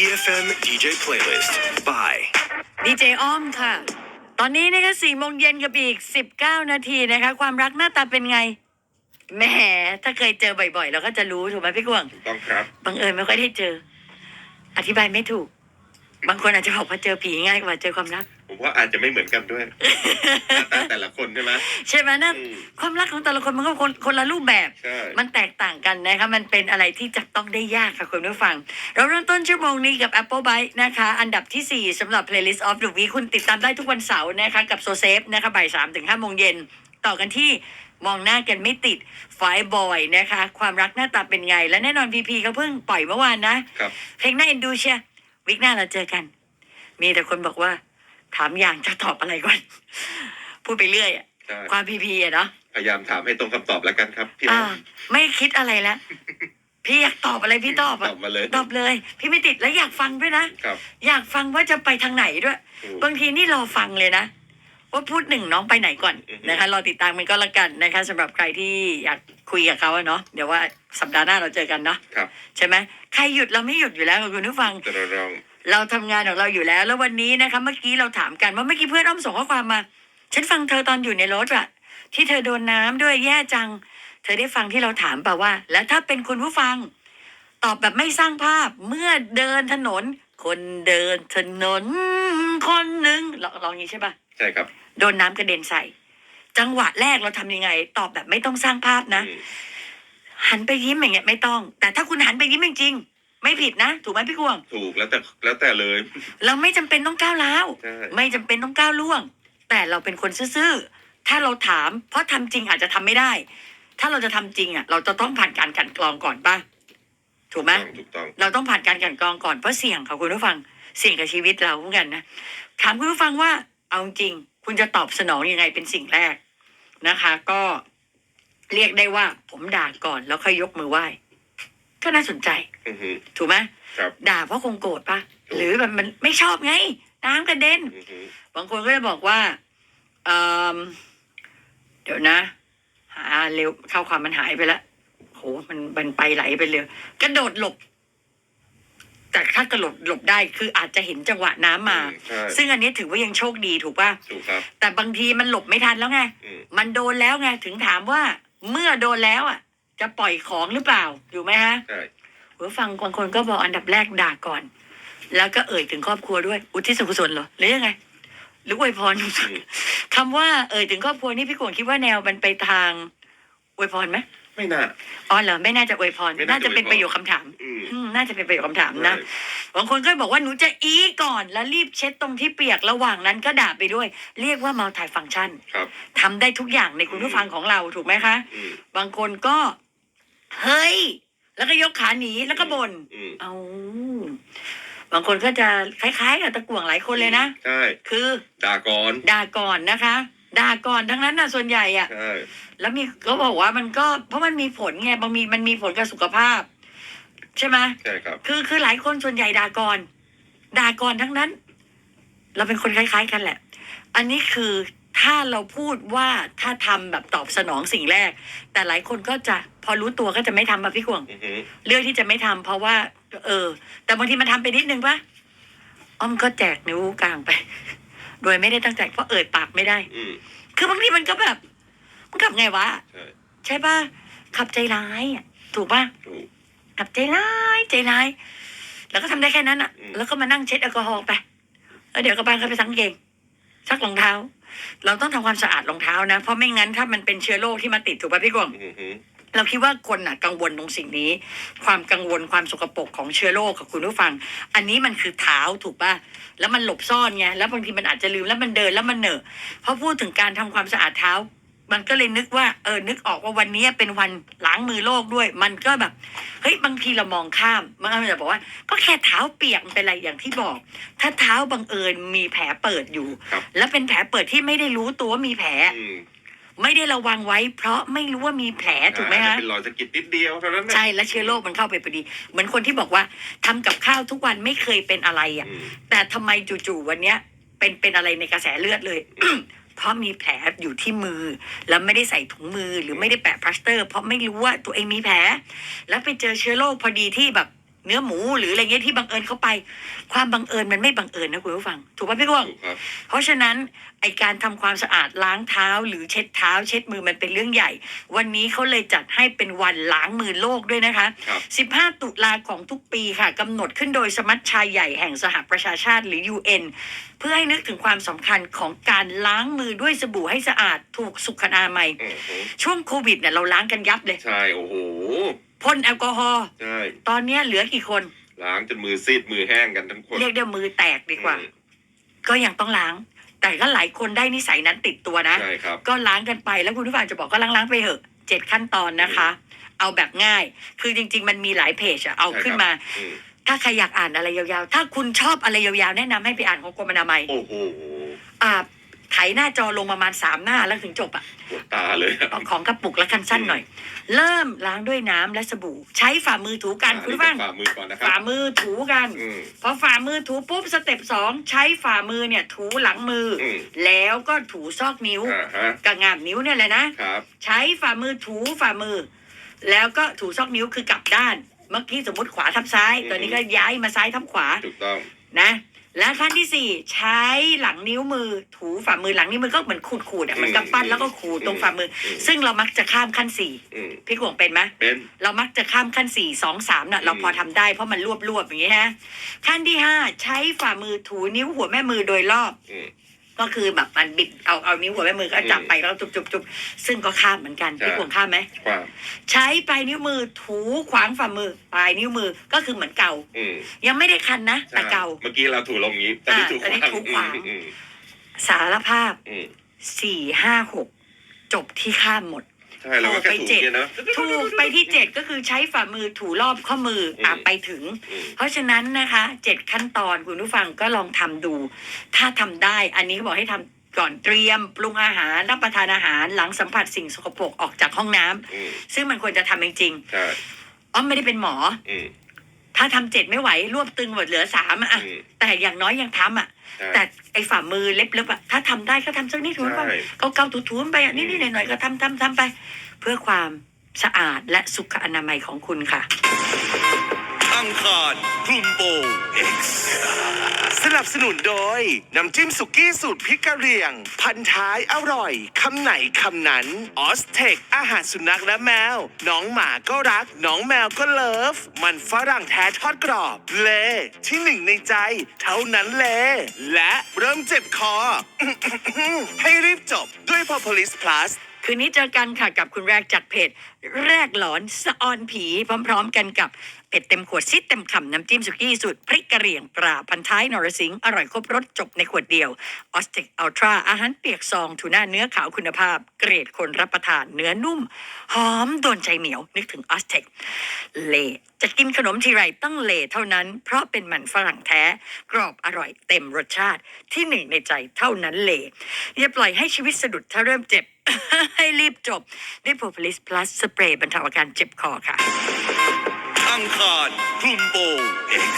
EFM DJ Playlist by ดีเจอ้อมค่ะ ตอนนี้นะคะสี่โมงเย็นกับอีกสิบเก้านาทีนะคะ ความรักหน้าตาเป็นไง แหม ถ้าเคยเจอบ่อยๆ เราก็จะรู้ถูกไหมพี่กวาง ต้องครับ บังเอิญไม่ค่อยได้เจอ อธิบายไม่ถูก บางคนอาจจะบอกว่าเจอผีง่ายกว่าเจอความรัก ผมว่าอาจจะไม่เหมือนกันด้วยหน้าตาแต่ละคนใช่ไหมใช่ไหมนะอืมความรักของแต่ละคนมันก็คนคนละรูปแบบใช่มันแตกต่างกันนะคะ มันเป็นอะไรที่จับต้องได้ยากค่ะคุณผู้ฟัง เราเริ่มต้นชั่วโมงนี้กับ Apple Byte นะคะ อันดับทีสี่4สำหรับ Playlist of the Week คุณติดตามได้ทุกวันเสาร์นะคะ กับโซเซฟนะคะบ่ายสามถึงห้าโมงเย็นต่อกันที่มองหน้ากันไม่ติดไฟบอยนะคะ ความรักหน้าตาเป็นไง และแน่นอนพีพีเขาเพิ่งปล่อยเมื่อวานนะครับเพลงน่าเอ็นดูเชียวิกหน้าเราเจอกัน มีแต่คนบอกว่า ถามอย่างจะตอบอะไรก่อน พูดไปเรื่อยอะใช่ความพีพีอะเนาะพยายามถามให้ตรงคำตอบแล้วกันครับพี่อ่าน้องไม่คิดอะไรแล้วพี่อยากตอบอะไรพี่ตอบตอะอบมาเลยตอบเลย พี่ไม่ติดแล้วอยากฟังด้วยนะ ครับอยากฟังว่าจะไปทางไหนด้วย ถูก บางทีนี่รอฟังเลยนะ ว่าพูดหนึ่งน้องไปไหนก่อนอือฮึ นะคะรอติดตามมันก็แล้วกันนะคะสำหรับใครที่อยากคุยกับเขาอะเนาะเดี๋ยวว่าสัปดาห์หน้าเราเจอกันเนาะครับใช่ไหมใครหยุดเราไม่หยุดอยู่แล้วค่ะคุณผู้ฟัง จะลอง เราทำงานของเราอยู่แล้ว แล้ววันนี้นะคะ เมื่อกี้เราถามกันว่าเมื่อกี้เพื่อนอ้อมส่งข้อความมา ฉันฟังเธอตอนอยู่ในรถอะที่เธอโดนน้ำด้วยแย่จัง เธอได้ฟังที่เราถามเปล่าว่า แล้วถ้าเป็นคุณผู้ฟัง ตอบแบบไม่สร้างภาพเมื่อเดินถนน คนเดินถนน คนหนึ่งลองลองอย่างนี้ใช่ปะใช่ครับ โดนน้ำกระเด็นใส่ จังหวะแรกเราทำยังไง ตอบแบบไม่ต้องสร้างภาพนะอืมหันไปยิ้มอย่างเงี้ยไม่ต้อง แต่ถ้าคุณหันไปยิ้มจริงๆ ไม่ผิดนะ ถูกไหมพี่กวงถูกแล้วแต่แล้วแต่เลย เราไม่จำเป็นต้องก้าวร้าวใช่ ไม่จำเป็นต้องก้าวล่วง แต่เราเป็นคนซื่อๆถ้าเราถาม เพราะทำจริงอาจจะทำไม่ได้ ถ้าเราจะทำจริงอะ เราจะต้องผ่านการกลันกรองก่อนป่ะถูกไหม ถูกต้องเราต้องผ่านการกลันกรองก่อนเพราะเสี่ยงค่ะคุณผู้ฟังเสี่ยงกับชีวิตเราเหมือนกันนะถามคุณผู้ฟังว่าเอาจริงคุณจะตอบสนองยังไงเป็นสิ่งแรกนะคะ ก็เรียกได้ว่าผมด่าก่อนแล้วค่อยยกมือไหว้ ก็น่าสนใจ อือฮึ ถูกไหมครับ ด่าเพราะคงโกรธป่ะถูก หรือแบบมันไม่ชอบไง น้ำกระเด็น อือฮึบางคนก็จะบอกว่าเอิ่มเดี๋ยวนะ หาเร็วเข้าความมันหายไปแล้วโหมันมันไปไหลไปเร็วกระโดดหลบ แต่ถ้ากระโดดหลบได้คืออาจจะเห็นจังหวะน้ำมาใช่ซึ่งอันนี้ถือว่ายังโชคดีถูกป่ะ ถูกครับ แต่บางทีมันหลบไม่ทันแล้วไง อืมมันโดนแล้วไง ถึงถามว่า เมื่อโดนแล้วอะ จะปล่อยของหรือเปล่าอยู่ไหมฮะใช่ผู้ฟังบางคนก็บอกอันดับแรกด่าก่อน แล้วก็เอ่ยถึงครอบครัวด้วย อุทิศส่วนกุศลเหรอหรือยังไง หรืออวยพรอืมคำว่าเอ่ยถึงครอบครัวนี่พี่กวงคิดว่าแนวมันไปทางอวยพรไหมไม่น่าอ๋อเหรอไม่น่าจะอวยพรไม่น่าน่าจะจะเป็นอวยพรประโยคคำถามอืมอืมน่าจะเป็นประโยคคำถามนะใช่บางคนก็บอกว่าหนูจะอีก่อนแล้วรีบเช็ดตรงที่เปียกระหว่างนั้นก็ด่าไปด้วย เรียกว่า multi function ครับทำได้ทุกอย่างในคุณผู้ฟังของเราถูกไหมคะอืมบางคนก็ เฮ้ย แล้วก็ยกขาหนีแล้วก็บน่นอืมเอาบางคนก็จะคล้ายๆกับตะกั่วงหลายคนเลยนะ ใช่คือ ด่าก่อนด่าก่อนนะคะ ด่าก่อนทั้งนั้นนะส่วนใหญ่อะใช่แล้วมีก็บอกว่ามันก็เพราะมันมีผลไงบางมีมันมีผลกับสุขภาพ ใช่ไหมใช่ครับ คือคือหลายคนส่วนใหญ่ด่าก่อนด่าก่อนทั้งนั้น เราเป็นคนคล้าย ๆ กันแหละ อันนี้คือ ถ้าเราพูดว่าถ้าทำแบบตอบสนองสิ่งแรก แต่หลายคนก็จะพอรู้ตัวก็จะไม่ทำแบบพี่กวงอือฮึเลือกที่จะไม่ทำเพราะว่า เออ แต่บางทีมันทำไปนิดนึงปะอ้อมก็แจกนิ้วกลางไป โดยไม่ได้ตั้งใจเพราะเอ่ยปากไม่ได้อืมคือบางทีมันก็แบบมันขับไงวะใช่ใช่ปะขับใจร้ายอะถูกปะถูกขับใจร้ายใจร้าย แล้วก็ทำได้แค่นั้นอะอืมแล้วก็มานั่งเช็ดแอลกอฮอล์ไปแล้วเดี๋ยวก็บ้านก็ไปซักกางเกง ซักรองเท้า เราต้องทำความสะอาดรองเท้านะ เพราะไม่งั้นถ้ามันเป็นเชื้อโรคที่มาติดถูกปะพี่กวางอือฮึเราคิดว่าคนอะกังวลตรงสิ่งนี้ ความกังวลความสกปรกของเชื้อโรคกับคุณผู้ฟัง อันนี้มันคือเท้าถูกป่ะแล้วมันหลบซ่อนไงแล้วบางทีมันอาจจะลืมแล้วมันเดินแล้วมันเหนอะพอพูดถึงการทำความสะอาดเท้า มันก็เลยนึกว่าเออนึกออกว่าวันนี้เป็นวันล้างมือโลกด้วย มันก็แบบเฮ้ยบางทีเรามองข้ามบางคนจะบอกว่า ก็แค่เท้าเปียกมันเป็นไรอย่างที่บอก ถ้าเท้าบังเอิญมีแผลเปิดอยู่ครับแล้วเป็นแผลเปิดที่ไม่ได้รู้ตัวว่ามีแผลอืมไม่ได้ระวังไว้เพราะไม่รู้ว่ามีแผลถูกไหมอาจฮะจะเป็นรอยสะกิดนิดเดียวเท่านั้นนะใช่แล้วเชื้อโรคมันเข้าไปพอดี เหมือนคนที่บอกว่าทำกับข้าวทุกวันไม่เคยเป็นอะไรอะอืมแต่ทำไมจู่ๆวันเนี้ยเป็นเป็นอะไรในกระแสเลือดเลย เพราะมีแผลอยู่ที่มือ แล้วไม่ได้ใส่ถุงมือหรือไม่ได้แปะพลาสเตอร์ เพราะไม่รู้ว่าตัวเองมีแผล แล้วไปเจอเชื้อโรคพอดีที่แบบ เนื้อหมูหรืออะไรเงี้ยที่บังเอิญเข้าไป ความบังเอิญมันไม่บังเอิญนะคุณผู้ฟัง ถูกป่ะพี่กวางถูกครับเพราะฉะนั้นไอการทำความสะอาดล้างเท้า หรือเช็ดเท้า เช็ดมือมันเป็นเรื่องใหญ่ วันนี้เขาเลยจัดให้เป็นวันล้างมือโลกด้วยนะคะครับ15 ตุลาของทุกปีค่ะกำหนดขึ้นโดยสมัชชาใหญ่แห่งสหประชาชาติหรือ UN เพื่อให้นึกถึงความสำคัญของการล้างมือด้วยสบู่ให้สะอาดถูกสุขอนามัยอือหือช่วงโควิดเนี่ยเราล้างกันยับเลยใช่โอ้โหพ่นแอลกอฮอล์ใช่ตอนเนี้ยเหลือกี่คนล้างจนมือซีดมือแห้งกันทั้งคนเรียกได้มือแตกดีกว่า อืมก็ยังต้องล้าง แต่ก็หลายคนได้นิสัยนั้นติดตัวนะ ใช่ครับ ก็ล้างกันไปแล้วคุณผู้ฟังจะบอกก็ล้างๆไปเถอะเจ็ดขั้นตอนนะคะ เอาแบบง่าย คือจริง ๆ มันมีหลายเพจอะเอาใช่ครับ ขึ้นมา อืมถ้าใครอยากอ่านอะไรยาวๆ ถ้าคุณชอบอะไรยาวๆ แนะนำให้ไปอ่านของกรมอนามัย โอ้โหอ่า ไถหน้าจอลงประมาณสามหน้าแล้วถึงจบอะปวดตาเลยอะเอาของกระปุกแล้วกันสั้นหน่อย เริ่มล้างด้วยน้ำและสบู่ ใช้ฝ่ามือถูกันคุณผู้ฟัง ฝ่ามือก่อนนะครัฝ่าบมือถูกัน อืม พอฝ่ามือถูปุ๊บสเต็ปสองใช้ฝ่ามือเนี่ยถูหลังมืออม แล้วก็ถูซอกนิ้วอ่าฮะกับงามนิ้วเนี่ยแหละนะ ครับ ใช้ฝ่ามือถูฝ่ามือ แล้วก็ถูซอกนิ้วคือกลับด้าน เมื่อกี้สมมติขวาทับซ้าย อืม ตอนนี้ก็ย้ายมาซ้ายทับขวาถูกต้องนะ และขั้นที่สี่ใช้หลังนิ้วมือถูฝ่ามือหลังนิ้วมือก็เหมือนขูดขูดๆอะเหมันกำปั้นแล้วก็ขูดตรงฝ่ามืออมซึ่งเรามักจะข้ามขั้นสี่อืมพี่กวงเป็นไหมเป็นเรามักจะข้ามขั้นสี่สองสามน่ะเราพอทำได้เพราะมันรวบรวบๆอย่างนี้ฮะขั้นที่ห้าใช้ฝ่ามือถูนิ้วหัวแม่มือโดยรอบอืม ก็คือแบบมันบิดเอาเอานิ้วหัวแม่มือก็จับไปแล้วจุบจุบจุบซึ่งก็ข้ามเหมือนกันใช่พี่กวงข้ามไหมความใช้ปลายนิ้วมือถูขวางฝ่ามือปลายนิ้วมือก็คือเหมือนเก่าอืมยังไม่ได้คันนะใช่แต่เก่า เมื่อกี้เราถูลงงี้ตอนนี้อ่าถูตอนนี้ถูขวางอืมสารภาพอืมสี่ห้าหกจบที่ข้ามหมด ใช่เราก็แค่ถูไปเจ็ดเนี่ยนะถูกไปที่เจ็ดก็คือใช้ฝ่ามือถูรอบข้อมืออะอืม ไปถึง อืม เพราะฉะนั้นนะคะเจ็ดขั้นตอนคุณผู้ฟังก็ลองทำดู ถ้าทำได้ อันนี้ก็บอกให้ทำก่อนเตรียมปรุงอาหารรับประทานอาหารหลังสัมผัสสิ่งสกปรกออกจากห้องน้ำอืมซึ่งมันควรจะทำจริงใช่ๆอ้อมไม่ได้เป็นหมอ อืม ถ้าทำเจ็ดไม่ไหวรวบตึงหมดเหลือสามอะอืมแต่อย่างน้อยยังทำอะใช่ แต่ไอ้ฝ่ามือเล็บๆอะถ้าทำได้ก็ทำสักนิดถูกไหมใช่เขาเกาๆถูๆไปอะนิดๆหน่อยๆก็ทำทำทำไป เพื่อความสะอาดและสุขอนามัยของคุณค่ะ อังคารคลุมโปง X สนับสนุนโดย น้ำจิ้มสุกี้สูตรพริกกะเหรี่ยง พันท้ายอร่อย คำไหนคำนั้นออสเทคอาหารสุนัขและแมว น้องหมาก็รัก น้องแมวก็เลิฟ มันฝรั่งแท้ทอดกรอบ เล ที่หนึ่งในใจ เท่านั้นเล และเริ่มเจ็บคอ ให้รีบจบด้วย Propolis Plus คืนนี้เจอกันค่ะกับคุณแรกจากเพจ แรกหลอนสะออนผีพร้อม ๆ กันกับ เป็ดเต็มขวดซิดเต็มคำน้ำจิ้มสุกี้สูตรพริกกระเหรี่ยงปลาพันท้ายนรสิงห์อร่อยครบรสจบในขวดเดียวออสเ c กอัลตราอาหารเปียกซองทูน่าเนื้อขาวคุณภาพ เกรดคนรับประทานเนื้อนุ่ม หอมโดนใจเหนียวนึกถึงออสเ c กเลจะกินขนมทีไรต้องเลเท่านั้น เพราะเป็นมันฝรั่งแท้ กรอบอร่อยเต็มรสชาติที่หนึ่งในใจเท่านั้นเลอย่าปล่อยให้ชีวิตสะดุดถ้าเริ่มเจ็บให้รีบจบด้วย Propolis Plus สเปรย์บรรเทาอาการเจ็บคอค่ะ อังคารคลุมโปง X